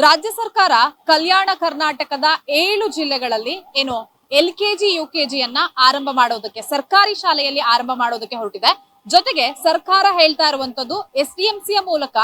ರಾಜ್ಯ ಸರ್ಕಾರ ಕಲ್ಯಾಣ ಕರ್ನಾಟಕದ ಏಳು ಜಿಲ್ಲೆಗಳಲ್ಲಿ ಏನು ಎಲ್ ಕೆಜಿ ಯು ಕೆಜಿಯನ್ನ ಆರಂಭ ಮಾಡೋದಕ್ಕೆ, ಸರ್ಕಾರಿ ಶಾಲೆಯಲ್ಲಿ ಆರಂಭ ಮಾಡೋದಕ್ಕೆ ಹೊರಟಿದೆ. ಜೊತೆಗೆ ಸರ್ಕಾರ ಹೇಳ್ತಾ ಇರುವಂತದ್ದು ಎಸ್ ಡಿ ಎಂ ಮೂಲಕ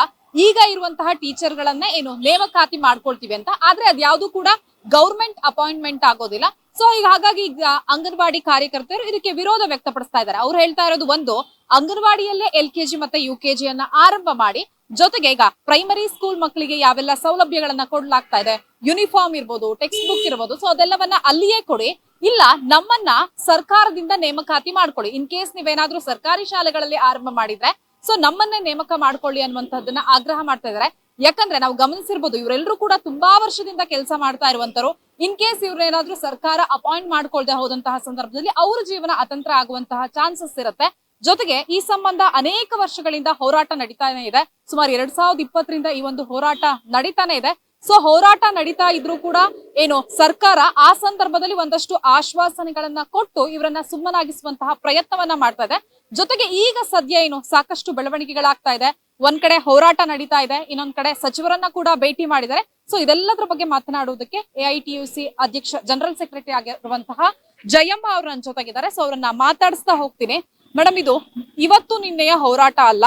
ಈಗ ಇರುವಂತಹ ಟೀಚರ್ ಗಳನ್ನ ಏನು ನೇಮಕಾತಿ ಮಾಡ್ಕೊಳ್ತೀವಿ ಅಂತ. ಆದ್ರೆ ಅದ್ಯಾವುದು ಕೂಡ ಗೌರ್ಮೆಂಟ್ ಅಪಾಯಿಂಟ್ಮೆಂಟ್ ಆಗೋದಿಲ್ಲ. ಸೊ ಈಗ ಹಾಗಾಗಿ ಈಗ ಅಂಗನವಾಡಿ ಕಾರ್ಯಕರ್ತರು ಇದಕ್ಕೆ ವಿರೋಧ ವ್ಯಕ್ತಪಡಿಸ್ತಾ ಇದ್ದಾರೆ. ಅವ್ರು ಹೇಳ್ತಾ ಇರೋದು ಒಂದು, ಅಂಗನವಾಡಿಯಲ್ಲೇ ಎಲ್ ಕೆಜಿ ಮತ್ತೆ ಯು ಕೆಜಿಯನ್ನ ಆರಂಭ ಮಾಡಿ ಜೊತೆಗೆ ಈಗ ಪ್ರೈಮರಿ ಸ್ಕೂಲ್ ಮಕ್ಕಳಿಗೆ ಯಾವೆಲ್ಲ ಸೌಲಭ್ಯಗಳನ್ನ ಕೊಡ್ಲಾಗ್ತಾ ಇದೆ? ಯೂನಿಫಾರ್ಮ್ ಇರ್ಬೋದು ಟೆಕ್ಸ್ಟ್ ಬುಕ್ ಇರ್ಬೋದು ಸೊ ಅದೆಲ್ಲವನ್ನ ಅಲ್ಲಿಯೇ ಕೊಡಿ. ಇಲ್ಲ, ನಮ್ಮನ್ನ ಸರ್ಕಾರದಿಂದ ನೇಮಕಾತಿ ಮಾಡ್ಕೊಳ್ಳಿ. ಇನ್ ಕೇಸ್ ನೀವೇನಾದ್ರೂ ಸರ್ಕಾರಿ ಶಾಲೆಗಳಲ್ಲಿ ಆರಂಭ ಮಾಡಿದ್ರೆ ಸೊ ನಮ್ಮನ್ನೇ ನೇಮಕ ಮಾಡ್ಕೊಳ್ಳಿ ಅನ್ನುವಂಥದ್ದನ್ನ ಆಗ್ರಹ ಮಾಡ್ತಾ ಇದಾರೆ. ಯಾಕಂದ್ರೆ ನಾವು ಗಮನಿಸಿರ್ಬೋದು ಇವರೆಲ್ಲರೂ ಕೂಡ ತುಂಬಾ ವರ್ಷದಿಂದ ಕೆಲಸ ಮಾಡ್ತಾ ಇರುವಂತರು ಇನ್ ಕೇಸ್ ಇವ್ರೇನಾದ್ರೂ ಸರ್ಕಾರ ಅಪಾಯಿಂಟ್ ಮಾಡ್ಕೊಳ್ದೆ ಹೋದಂತಹ ಸಂದರ್ಭದಲ್ಲಿ ಅವ್ರ ಜೀವನ ಅತಂತ್ರ ಆಗುವಂತಹ ಚಾನ್ಸಸ್ ಇರುತ್ತೆ. ಜೊತೆಗೆ ಈ ಸಂಬಂಧ ಅನೇಕ ವರ್ಷಗಳಿಂದ ಹೋರಾಟ ನಡೀತಾನೆ ಇದೆ. ಸುಮಾರು ಎರಡ್ ಸಾವಿರದ ಇಪ್ಪತ್ತರಿಂದ ಈ ಒಂದು ಹೋರಾಟ ನಡೀತಾನೆ ಇದೆ. ಸೊ, ಹೋರಾಟ ನಡೀತಾ ಇದ್ರೂ ಕೂಡ ಏನು ಸರ್ಕಾರ ಆ ಸಂದರ್ಭದಲ್ಲಿ ಒಂದಷ್ಟು ಆಶ್ವಾಸನೆಗಳನ್ನ ಕೊಟ್ಟು ಇವರನ್ನ ಸುಮ್ಮನಾಗಿಸುವಂತಹ ಪ್ರಯತ್ನವನ್ನ ಮಾಡ್ತಾ ಇದೆ. ಜೊತೆಗೆ ಈಗ ಸದ್ಯ ಏನು ಸಾಕಷ್ಟು ಬೆಳವಣಿಗೆಗಳಾಗ್ತಾ ಇದೆ. ಒಂದ್ ಕಡೆ ಹೋರಾಟ ನಡೀತಾ ಇದೆ. ಇನ್ನೊಂದ್ ಕಡೆ ಸಚಿವರನ್ನ ಕೂಡ ಭೇಟಿ ಮಾಡಿದ್ದಾರೆ. ಸೊ, ಇದೆಲ್ಲದರ ಬಗ್ಗೆ ಮಾತನಾಡುವುದಕ್ಕೆ ಎಐಟಿಯುಸಿ ಅಧ್ಯಕ್ಷ, ಜನರಲ್ ಸೆಕ್ರೆಟರಿ ಆಗಿರುವಂತಹ ಜಯಮ್ಮ ಅವ್ರ ನನ್ನ ಜೊತೆಗಿದ್ದಾರೆ. ಸೊ, ಅವ್ರನ್ನ ಮಾತಾಡಿಸ್ತಾ ಹೋಗ್ತೀನಿ. ಮೇಡಮ್, ಇದು ಇವತ್ತು ನಿನ್ನೆಯ ಹೋರಾಟ ಅಲ್ಲ,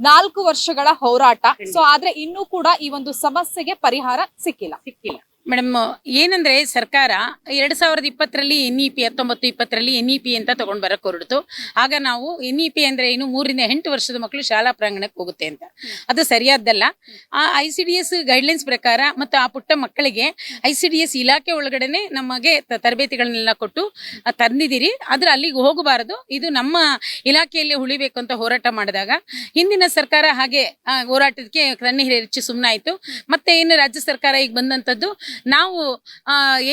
ನಾಲ್ಕು ವರ್ಷಗಳ ಹೋರಾಟ. ಸೊ ಆದ್ರೆ ಇನ್ನೂ ಕೂಡ ಈ ಒಂದು ಸಮಸ್ಯೆಗೆ ಪರಿಹಾರ ಸಿಕ್ಕಿಲ್ಲ. ಸಿಕ್ಕಿಲ್ಲ. ಮೇಡಮ್, ಏನಂದ್ರೆ ಸರ್ಕಾರ ಎರಡ್ ಸಾವಿರದ ಇಪ್ಪತ್ತರಲ್ಲಿ ಎನ್ ಇ ಪಿ ಹತ್ತೊಂಬತ್ತು ಇಪ್ಪತ್ತರಲ್ಲಿ ಎನ್ ಇ ಪಿ ಅಂತ ತಗೊಂಡ್ ಬರಕ್ ಹೊರಡ್ತು. ಆಗ ನಾವು ಎನ್ ಇ ಪಿ ಅಂದ್ರೆ ಏನು ಮೂರಿಂದ ಎಂಟು ವರ್ಷದ ಮಕ್ಕಳು ಶಾಲಾ ಪ್ರಾಂಗಣಕ್ಕೆ ಹೋಗುತ್ತೆ ಅಂತ. ಅದು ಸರಿಯಾದ್ದಲ್ಲ. ಆ I C D S guidelines ಪ್ರಕಾರ ಮತ್ತು ಆ ಪುಟ್ಟ ಮಕ್ಕಳಿಗೆ ಐ ಸಿ ಡಿ ಎಸ್ ಇಲಾಖೆ ಒಳಗಡೆನೆ ನಮಗೆ ತರಬೇತಿಗಳನ್ನೆಲ್ಲ ಕೊಟ್ಟು ತಂದಿದ್ದೀರಿ. ಆದ್ರೆ ಅಲ್ಲಿಗೆ ಹೋಗಬಾರದು. ಇದು ನಮ್ಮ ಇಲಾಖೆಯಲ್ಲಿ ಉಳಿಬೇಕು ಅಂತ ಹೋರಾಟ ಮಾಡಿದಾಗ ಹಿಂದಿನ ಸರ್ಕಾರ ಹಾಗೆ ಹೋರಾಟಕ್ಕೆ ಕಣ್ಣು ಹೆಚ್ಚು ಸುಮ್ಮನಾಯಿತು ಮತ್ತೆ ಏನು ರಾಜ್ಯ ಸರ್ಕಾರ ಈಗ ಬಂದಂಥದ್ದು ನಾವು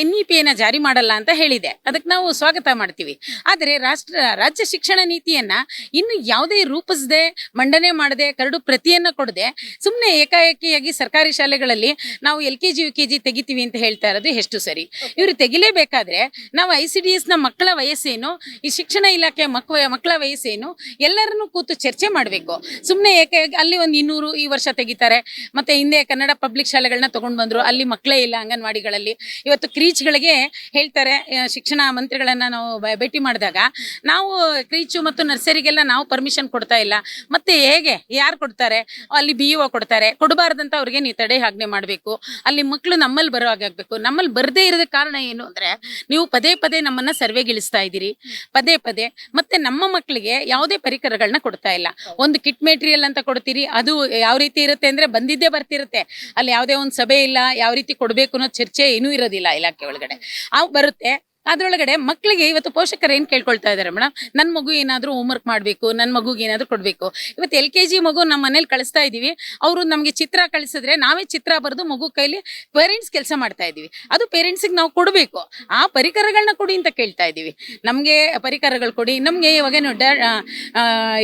ಎನ್ ಇ ಪಿ ಎನ ಜಾರಿ ಮಾಡಲ್ಲ ಅಂತ ಹೇಳಿದೆ. ಅದಕ್ಕೆ ನಾವು ಸ್ವಾಗತ ಮಾಡ್ತೀವಿ. ಆದರೆ ರಾಷ್ಟ್ರ, ರಾಜ್ಯ ಶಿಕ್ಷಣ ನೀತಿಯನ್ನ ಇನ್ನು ಯಾವುದೇ ರೂಪಿಸದೆ, ಮಂಡನೆ ಮಾಡದೆ, ಕರಡು ಪ್ರತಿಯನ್ನ ಕೊಡದೆ ಸುಮ್ಮನೆ ಏಕಾಏಕಿಯಾಗಿ ಸರ್ಕಾರಿ ಶಾಲೆಗಳಲ್ಲಿ ನಾವು L K G U K G ತೆಗಿತೀವಿ ಅಂತ ಹೇಳ್ತಾ ಇರೋದು ಎಷ್ಟು ಸರಿ. ಇವರು ತೆಗಿಲೇಬೇಕಾದ್ರೆ ನಾವು ಐ ಸಿ ಡಿ ಎಸ್ನ ಮಕ್ಕಳ ವಯಸ್ಸೇನು, ಈ ಶಿಕ್ಷಣ ಇಲಾಖೆ ಮಕ್ಕಳ ಮಕ್ಕಳ ವಯಸ್ಸೇನು ಎಲ್ಲರನ್ನೂ ಕೂತು ಚರ್ಚೆ ಮಾಡಬೇಕು. ಸುಮ್ಮನೆ ಏಕೆ ಅಲ್ಲಿ ಒಂದು ಇನ್ನೂರು ಈ ವರ್ಷ ತೆಗಿತಾರೆ, ಮತ್ತೆ ಹಿಂದೆ ಕನ್ನಡ ಪಬ್ಲಿಕ್ ಶಾಲೆಗಳನ್ನ ತಗೊಂಡ್ ಬಂದ್ರು, ಅಲ್ಲಿ ಮಕ್ಕಳೇ ಇಲ್ಲ ಅಂಗನವಾಡಿಗಳಲ್ಲಿ ಇವತ್ತು ಕ್ರೀಚ್ಗಳಿಗೆ ಹೇಳ್ತಾರೆ ಶಿಕ್ಷಣ ಮಂತ್ರಿಗಳನ್ನ ನಾವು ಭೇಟಿ ಮಾಡಿದಾಗ ನಾವು ಕ್ರೀಚು ಮತ್ತು ನರ್ಸರಿಗೆಲ್ಲ ನಾವು ಪರ್ಮಿಷನ್ ಕೊಡ್ತಾ ಇಲ್ಲ. ಮತ್ತೆ ಹೇಗೆ? ಯಾರು ಕೊಡ್ತಾರೆ? ಅಲ್ಲಿ ಬಿ ಒ ಕೊಡ್ತಾರೆ. ಕೊಡಬಾರ್ದಂತ ಅವ್ರಿಗೆ ನೀವು ತಡೆ ಆಜ್ಞೆ ಮಾಡಬೇಕು. ಅಲ್ಲಿ ಮಕ್ಕಳು ನಮ್ಮಲ್ಲಿ ಬರೋ ಹಾಗೆ ಆಗ್ಬೇಕು. ನಮ್ಮಲ್ಲಿ ಬರದೇ ಇರೋದ ಕಾರಣ ಏನು ಅಂದ್ರೆ ನೀವು ಪದೇ ಪದೇ ನಮ್ಮನ್ನ ಸರ್ವೆಗಿಳಿಸ್ತಾ ಇದ್ದೀರಿ. ಪದೇ ಪದೇ ಮತ್ತೆ ನಮ್ಮ ಮಕ್ಕಳಿಗೆ ಯಾವುದೇ ಪರಿಕರಗಳನ್ನ ಕೊಡ್ತಾ ಇಲ್ಲ. ಒಂದು ಕಿಟ್ ಮೆಟೀರಿಯಲ್ ಅಂತ ಕೊಡ್ತೀರಿ, ಅದು ಯಾವ ರೀತಿ ಇರುತ್ತೆ ಅಂದ್ರೆ ಬಂದಿದ್ದೇ ಬರ್ತಿರುತ್ತೆ. ಅಲ್ಲಿ ಯಾವುದೇ ಒಂದು ಸಭೆ ಇಲ್ಲ, ಯಾವ ರೀತಿ ಕೊಡಬೇಕು ಅನ್ನೋ ಚರ್ಚೆ ಏನೂ ಇರೋದಿಲ್ಲ ಇಲಾಖೆ ಒಳಗಡೆ. ಆ ಬರುತ್ತೆ ಅದ್ರೊಳಗಡೆ ಮಕ್ಕಳಿಗೆ ಇವತ್ತು ಪೋಷಕರು ಏನು ಕೇಳ್ಕೊಳ್ತಾ ಇದ್ದಾರೆ ಮೇಡಮ್ ನನ್ನ ಮಗು ಏನಾದ್ರೂ ಹೋಮ್ವರ್ಕ್ ಮಾಡಬೇಕು ನನ್ನ ಮಗುಗೆ ಏನಾದರೂ ಕೊಡಬೇಕು. ಇವತ್ತು ಎಲ್ ಕೆ ಜಿ ಮಗು ನಮ್ಮ ಮನೇಲಿ ಕಳಿಸ್ತಾ ಇದೀವಿ. ಅವರು ನಮಗೆ ಚಿತ್ರ ಕಳಿಸಿದ್ರೆ ನಾವೇ ಚಿತ್ರ ಬರೆದು ಮಗು ಕೈಲಿ ಪೇರೆಂಟ್ಸ್ ಕೆಲಸ ಮಾಡ್ತಾ ಇದೀವಿ. ಅದು ಪೇರೆಂಟ್ಸಿಗೆ ನಾವು ಕೊಡಬೇಕು. ಆ ಪರಿಕರಗಳನ್ನ ಕೊಡಿ ಅಂತ ಕೇಳ್ತಾ ಇದ್ದೀವಿ ನಮಗೆ ಪರಿಕರಗಳು ಕೊಡಿ, ನಮಗೆ ಇವಾಗೇನು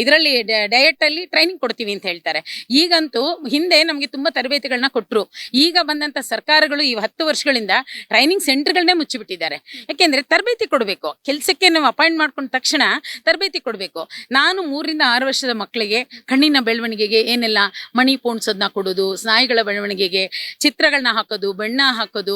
ಇದರಲ್ಲಿ ಡಯಟಲ್ಲಿ ಟ್ರೈನಿಂಗ್ ಕೊಡ್ತೀವಿ ಅಂತ ಹೇಳ್ತಾರೆ. ಈಗಂತೂ ಹಿಂದೆ ನಮಗೆ ತುಂಬಾ ತರಬೇತಿಗಳನ್ನ ಕೊಟ್ಟರು ಈಗ ಬಂದಂಥ ಸರ್ಕಾರಗಳು ಈ ಹತ್ತು ವರ್ಷಗಳಿಂದ ಟ್ರೈನಿಂಗ್ ಸೆಂಟರ್ಗಳನ್ನೇ ಮುಚ್ಚಿಬಿಟ್ಟಿದ್ದಾರೆ. ಯಾಕೆಂದ್ರೆ ತರಬೇತಿ ಕೊಡಬೇಕು. ಕೆಲಸಕ್ಕೆ ನಾವು ಅಪಾಯಿಂಟ್ ಮಾಡ್ಕೊಂಡ ತಕ್ಷಣ ತರಬೇತಿ ಕೊಡಬೇಕು. ನಾನು ಮೂರರಿಂದ ಆರು ವರ್ಷದ ಮಕ್ಕಳಿಗೆ ಕಣ್ಣಿನ ಬೆಳವಣಿಗೆಗೆ ಏನೆಲ್ಲ ಮಣಿ ಪೋಣಿಸೋದನ್ನ ಕೊಡೋದು ಸ್ನಾಯುಗಳ ಬೆಳವಣಿಗೆಗೆ ಚಿತ್ರಗಳನ್ನ ಹಾಕೋದು ಬಣ್ಣ ಹಾಕೋದು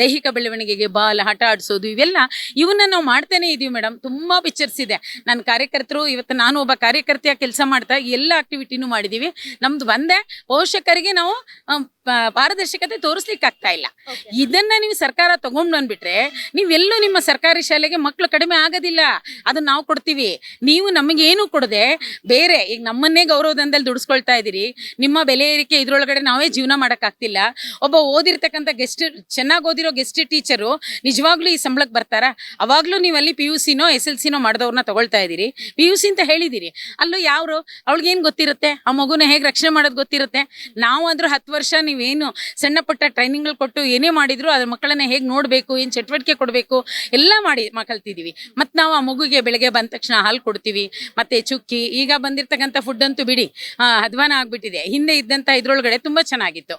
ದೈಹಿಕ ಬೆಳವಣಿಗೆಗೆ ಬಾಲ್ ಆಟ ಆಡಿಸೋದು ಇವೆಲ್ಲ ಇವನ್ನ ನಾವು ಮಾಡ್ತಾನೆ ಇದೀವಿ ಮೇಡಮ್ ತುಂಬಾ ಪಿಕ್ಚರ್ಸ್ ಇದೆ ನನ್ನ ಕಾರ್ಯಕರ್ತರು ಇವತ್ತು ನಾನು ಒಬ್ಬ ಕಾರ್ಯಕರ್ತೆಯ ಕೆಲಸ ಮಾಡ್ತಾ ಎಲ್ಲ ಆಕ್ಟಿವಿಟಿನೂ ಮಾಡಿದೀವಿ. ನಮ್ದು ಒಂದೇ ಪೋಷಕರಿಗೆ ನಾವು ಪಾರದರ್ಶಕತೆ ತೋರಿಸ್ಲಿಕ್ಕೆ ಆಗ್ತಾ ಇಲ್ಲ ಇದನ್ನ ನೀವು ಸರ್ಕಾರ ತಗೊಂಡ್ ಬಂದ್ಬಿಟ್ರೆ ನೀವೆಲ್ಲೂ ನಿಮ್ಮ ಸರ್ಕಾರಿ ಶಾಲೆಗೆ ಮಕ್ಕಳು ಕಡಿಮೆ ಆಗೋದಿಲ್ಲ. ಅದನ್ನ ನಾವು ಕೊಡ್ತೀವಿ. ನೀವು ನಮಗೇನು ಕೊಡದೆ ಬೇರೆ, ಈಗ ನಮ್ಮನ್ನೇ ಗೌರವದಂದಲ್ಲಿ ದುಡಿಸ್ಕೊಳ್ತಾ ಇದ್ದೀರಿ. ನಿಮ್ಮ ಬೆಲೆ ಏರಿಕೆ ಇದ್ರೊಳಗಡೆ ನಾವೇ ಜೀವನ ಮಾಡೋಕ್ಕಾಗ್ತಿಲ್ಲ. ಒಬ್ಬ ಓದಿರ್ತಕ್ಕಂಥ ಗೆಸ್ಟ್, ಚೆನ್ನಾಗಿ ಓದಿರೋ ಗೆಸ್ಟ್ ಟೀಚರು ನಿಜವಾಗ್ಲೂ ಈ ಸಂಬಳಕ್ಕೆ ಬರ್ತಾರಾ? ಅವಾಗ್ಲೂ ನೀವು ಅಲ್ಲಿ ಪಿ ಯು ಸಿನೋ, ಎಸ್ ಎಲ್ ಸಿನೋ ಮಾಡಿದವ್ರನ್ನ ತಗೊಳ್ತಾ ಇದ್ದೀರಿ. ಪಿ ಯು ಸಿ ಅಂತ ಹೇಳಿದಿರಿ ಅಲ್ಲೂ ಯಾರು ಅವಳಿಗೇನು ಗೊತ್ತಿರುತ್ತೆ? ಆ ಮಗುನ ಹೇಗೆ ರಕ್ಷಣೆ ಮಾಡೋದು ಗೊತ್ತಿರುತ್ತೆ? ನಾವು ಆದ್ರೂ ಹತ್ತು ವರ್ಷ ನೀವೇನು ಸಣ್ಣ ಪುಟ್ಟ ಟ್ರೈನಿಂಗ್ಗಳು ಕೊಟ್ಟು ಏನೇ ಮಾಡಿದ್ರು ಅದ್ರ ಮಕ್ಕಳನ್ನ ಹೇಗೆ ನೋಡಬೇಕು, ಏನು ಚಟುವಟಿಕೆ ಕೊಡಬೇಕು ಎಲ್ಲ ಮಾಡಿ ಕಲ್ತಿದೀವಿ. ಮತ್ತು ನಾವು ಆ ಮಗುಗೆ ಬೆಳಗ್ಗೆ ಬಂದ ತಕ್ಷಣ ಹಾಲು ಕೊಡ್ತೀವಿ. ಮತ್ತೆ ಚುಕ್ಕಿ, ಈಗ ಬಂದಿರ್ತಕ್ಕಂಥ ಫುಡ್ ಅಂತೂ ಬಿಡಿ ಹದ್ವಾನ ಆಗಿಬಿಟ್ಟಿದೆ. ಹಿಂದೆ ಇದ್ದಂಥ ಇದ್ರೊಳಗಡೆ ತುಂಬಾ ಚೆನ್ನಾಗಿತ್ತು.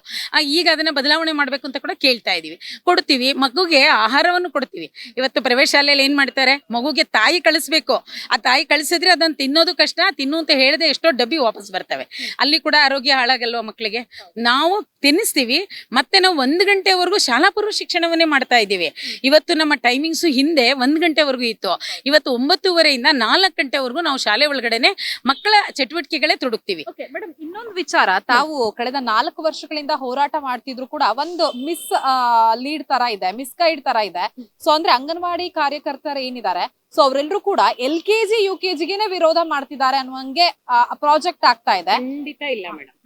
ಈಗ ಅದನ್ನ ಬದಲಾವಣೆ ಮಾಡಬೇಕು ಅಂತ ಕೂಡ ಕೇಳ್ತಾ ಇದ್ದೀವಿ ಕೊಡ್ತೀವಿ, ಮಗುಗೆ ಆಹಾರವನ್ನು ಕೊಡ್ತೀವಿ. ಇವತ್ತು ಪ್ರವೇಶಾಲೆಯಲ್ಲಿ ಏನು ಮಾಡ್ತಾರೆ? ಮಗುಗೆ ತಾಯಿ ಕಳಿಸ್ಬೇಕು. ಆ ತಾಯಿ ಕಳಿಸಿದ್ರೆ ಅದನ್ನು ತಿನ್ನೋದು ಕಷ್ಟ, ತಿನ್ನು ಅಂತ ಹೇಳದೆ ಎಷ್ಟೋ ಡಬ್ಬಿ ವಾಪಸ್ ಬರ್ತವೆ. ಅಲ್ಲಿ ಕೂಡ ಆರೋಗ್ಯ ಹಾಳಾಗಲ್ವ ಮಕ್ಕಳಿಗೆ ನಾವು ತಿನ್ನಿಸ್ತೀವಿ, ಮತ್ತೆ ನಾವು ಒಂದು ಗಂಟೆವರೆಗೂ ಶಾಲಾ ಪೂರ್ವ ಶಿಕ್ಷಣವನ್ನೇ ಮಾಡ್ತಾ ಇದ್ದೀವಿ ಇವತ್ತು ನಮ್ಮ ಟೈಮಿಂಗ್ಸು ಹಿಂದೆ ಒಂದು ಗಂಟೆವರೆಗೂ ಇತ್ತು. ಇವತ್ತು ಒಂಬತ್ತುವರೆಯಿಂದ ನಾಲ್ಕು ಗಂಟೆವರೆಗೂ ನಾವು ಶಾಲೆ ಒಳಗಡೆನೆ ಮಕ್ಕಳ ಚಟುವಟಿಕೆಗಳೇ ತೊಡಗ್ತೀವಿ ಮೇಡಮ್ ಇನ್ನೊಂದು ವಿಚಾರ ತಾವು ಕಳೆದ ನಾಲ್ಕು ವರ್ಷಗಳಿಂದ ಹೋರಾಟ ಮಾಡ್ತಿದ್ರು ಕೂಡ ಒಂದು ಮಿಸ್ ಲೀಡ್ ತರ ಇದೆ ಮಿಸ್ ಗೈಡ್ ತರ ಇದೆ. ಸೊ ಅಂದ್ರೆ ಅಂಗನವಾಡಿ ಕಾರ್ಯಕರ್ತರು ಏನಿದ್ದಾರೆ? ಸೊ ಅವರೆಲ್ಲರೂ ಕೂಡ L K G U K ಜಿಗೆನೆ ವಿರೋಧ ಮಾಡ್ತಿದ್ದಾರೆ ಅನ್ನುವಂಗೆ ಪ್ರಾಜೆಕ್ಟ್ ಆಗ್ತಾ ಇದೆ. ಖಂಡಿತ ಇಲ್ಲ ಮೇಡಮ್